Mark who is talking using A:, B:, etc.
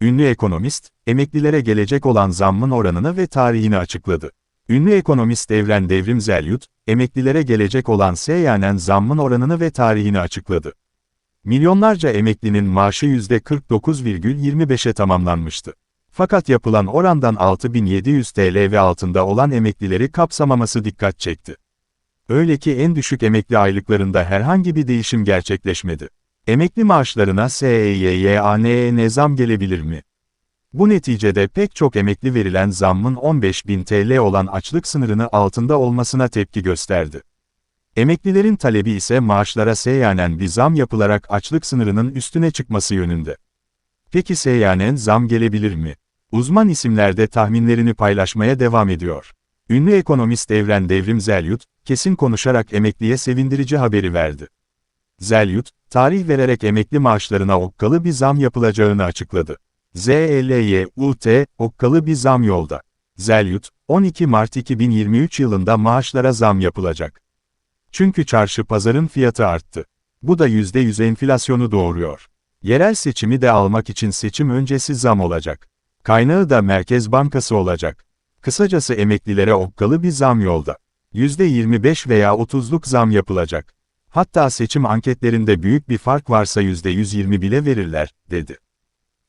A: Ünlü ekonomist, emeklilere gelecek olan zammın oranını ve tarihini açıkladı. Ünlü ekonomist Evren Devrim Zelyut, emeklilere gelecek olan seyyanen zammın oranını ve tarihini açıkladı. Milyonlarca emeklinin maaşı %49,25'e tamamlanmıştı. Fakat yapılan orandan 6700 TL ve altında olan emeklileri kapsamaması dikkat çekti. Öyle ki en düşük emekli aylıklarında herhangi bir değişim gerçekleşmedi. Emekli maaşlarına E SEYYANE zam gelebilir mi? Bu neticede pek çok emekli verilen zammın 15.000 TL olan açlık sınırını altında olmasına tepki gösterdi. Emeklilerin talebi ise maaşlara seyyanen bir zam yapılarak açlık sınırının üstüne çıkması yönünde. Peki seyyanen zam gelebilir mi? Uzman isimler de tahminlerini paylaşmaya devam ediyor. Ünlü ekonomist Evren Devrim Zelyut, kesin konuşarak emekliye sevindirici haberi verdi. Zelyut, tarih vererek emekli maaşlarına okkalı bir zam yapılacağını açıkladı. ZLYUT, okkalı bir zam yolda. Zelyut, 12 Mart 2023 yılında maaşlara zam yapılacak. Çünkü çarşı pazarın fiyatı arttı. Bu da %100 enflasyonu doğuruyor. Yerel seçimi de almak için seçim öncesi zam olacak. Kaynağı da Merkez Bankası olacak. Kısacası emeklilere okkalı bir zam yolda. %25 veya 30'luk zam yapılacak. Hatta seçim anketlerinde büyük bir fark varsa %120 bile verirler, dedi.